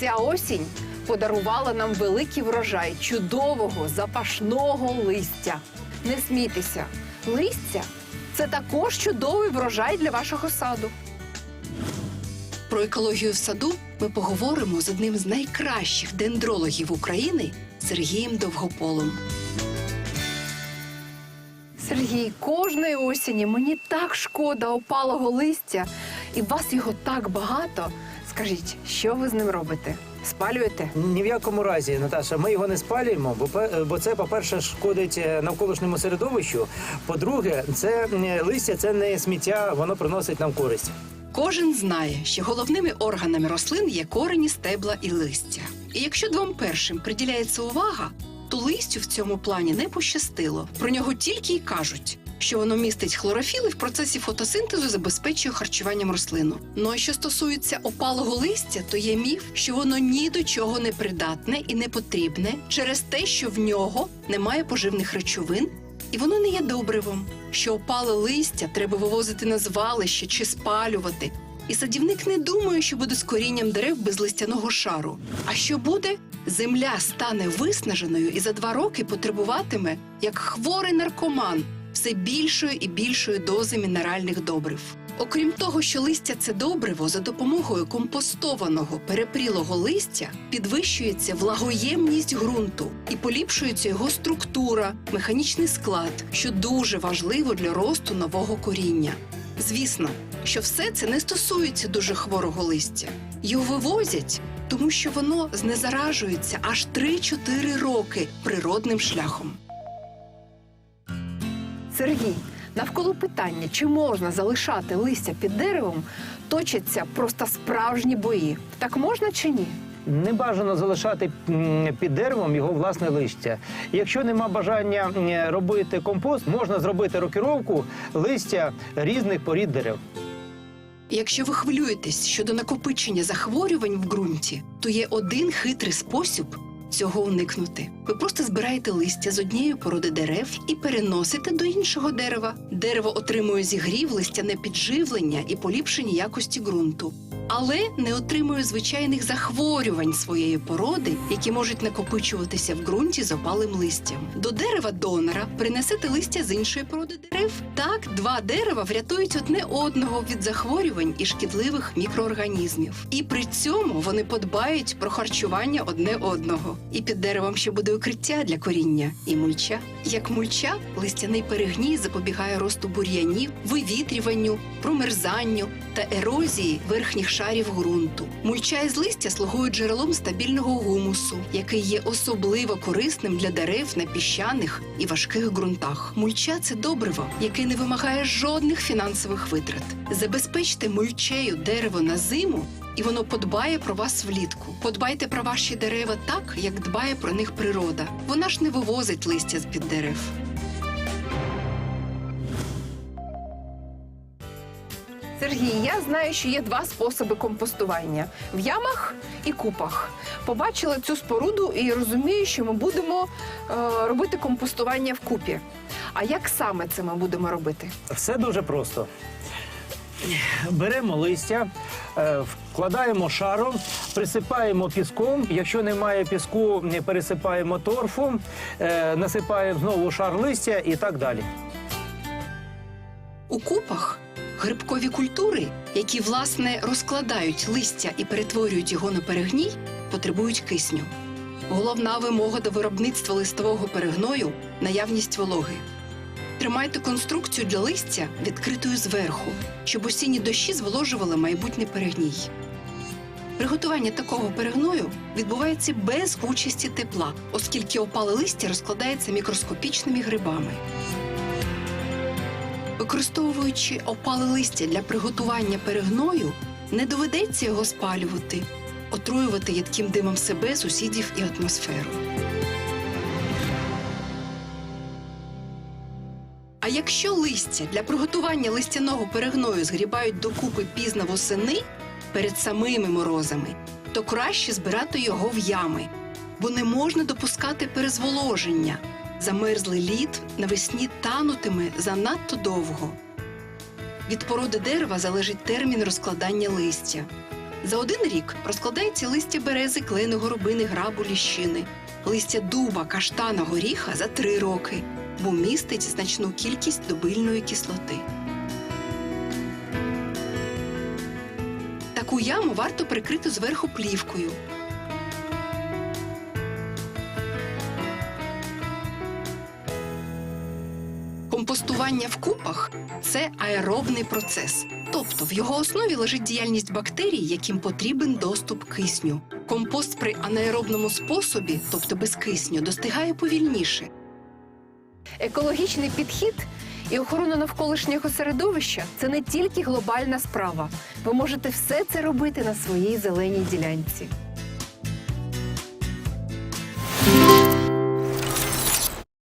Ця осінь подарувала нам великий врожай чудового запашного листя. Не смійтеся, листя це також чудовий врожай для вашого саду. Про екологію в саду ми поговоримо з одним з найкращих дендрологів України Сергієм Довгополом. Сергій, кожної осені мені так шкода опалого листя, і вас його так багато. Скажіть, що ви з ним робите? Спалюєте? Ні в якому разі, Наташа, ми його не спалюємо, бо бо це, по-перше, шкодить е, навколишньому середовищу. По-друге, це е, листя, це не сміття, воно приносить нам користь. Кожен знає, що головними органами рослин є корені, стебла і листя. І якщо двом першим приділяється увага, то листю в цьому плані не пощастило. Про нього тільки й кажуть, що воно містить хлорофіл і в процесі фотосинтезу забезпечує харчуванням рослину. Ну а що стосується опалого листя, то є міф, що воно ні до чого не придатне і не потрібне через те, що в нього немає поживних речовин і воно не є добривом, що опале листя треба вивозити на звалище чи спалювати. І садівник не думає, що буде з корінням дерев без листяного шару. А що буде? Земля стане виснаженою і за два роки потребуватиме, як хворий наркоман, все більшої і більшої дози мінеральних добрив. Окрім того, що листя це добриво, за допомогою компостованого перепрілого листя підвищується влагоємність ґрунту і поліпшується його структура, механічний склад, що дуже важливо для росту нового коріння. Звісно, що все це не стосується дуже хворого листя. Його вивозять, тому що воно знезаражується аж 3-4 роки природним шляхом. Сергій, навколо питання, чи можна залишати листя під деревом, точаться просто справжні бої. Так можна чи ні? Не бажано залишати під деревом його власне листя. Якщо нема бажання робити компост, можна зробити рокіровку листя різних порід дерев. Якщо ви хвилюєтесь щодо накопичення захворювань в ґрунті, то є один хитрий спосіб цього уникнути. Ви просто збираєте листя з однієї породи дерев і переносите до іншого дерева. Дерево отримує зігрів, листяне підживлення і поліпшення якості ґрунту. Але не отримує звичайних захворювань своєї породи, які можуть накопичуватися в ґрунті з опалим листям. До дерева донора принесете листя з іншої породи дерев. Так, два дерева врятують одне одного від захворювань і шкідливих мікроорганізмів. І при цьому вони подбають про харчування одне одного. І під деревом ще буде укриття для коріння і мульча. Як мульча, листяний перегній запобігає росту бур'янів, вивітрюванню, промерзанню та ерозії верхніх шарів ґрунту. Мульча із листя слугують джерелом стабільного гумусу, який є особливо корисним для дерев на піщаних і важких ґрунтах. Мульча це добриво, яке не вимагає жодних фінансових витрат. Забезпечте мульчею дерево на зиму. І воно подбає про вас влітку. Подбайте про ваші дерева так, як дбає про них природа. Вона ж не вивозить листя з під дерев. Сергій, я знаю, що є два способи компостування в ямах і купах. Побачила цю споруду і розумію, що ми будемо е, робити компостування в купі. А як саме це ми будемо робити? Все дуже просто. Беремо листя, е, вкладаємо шаром, присипаємо піском. Якщо немає піску, пересипаємо торфом, е, насипаємо знову шар листя і так далі. У купах грибкові культури, які власне розкладають листя і перетворюють його на перегній, потребують кисню. Головна вимога до виробництва листового перегною наявність вологи. Тримайте конструкцію для листя відкритою зверху, щоб осінні дощі зволожували майбутній перегній. Приготування такого перегною відбувається без участі тепла, оскільки опале листя розкладається мікроскопічними грибами. Використовуючи опале листя для приготування перегною, не доведеться його спалювати, отруювати ядким димом себе, сусідів і атмосферу. А якщо листя для приготування листяного перегною згрібають докупи пізно восени перед самими морозами, то краще збирати його в ями, бо не можна допускати перезволоження. Замерзлий лід навесні танутиме занадто довго. Від породи дерева залежить термін розкладання листя. За один рік розкладається листя берези, клени, горобини, грабу, ліщини, листя дуба, каштана, горіха за три роки, бо містить значну кількість добильної кислоти. Таку яму варто прикрити зверху плівкою. Компостування в купах це аеробний процес, тобто в його основі лежить діяльність бактерій, яким потрібен доступ кисню. Компост при анаеробному способі, тобто без кисню, достигає повільніше. Екологічний підхід і охорона навколишнього середовища це не тільки глобальна справа. Ви можете все це робити на своїй зеленій ділянці.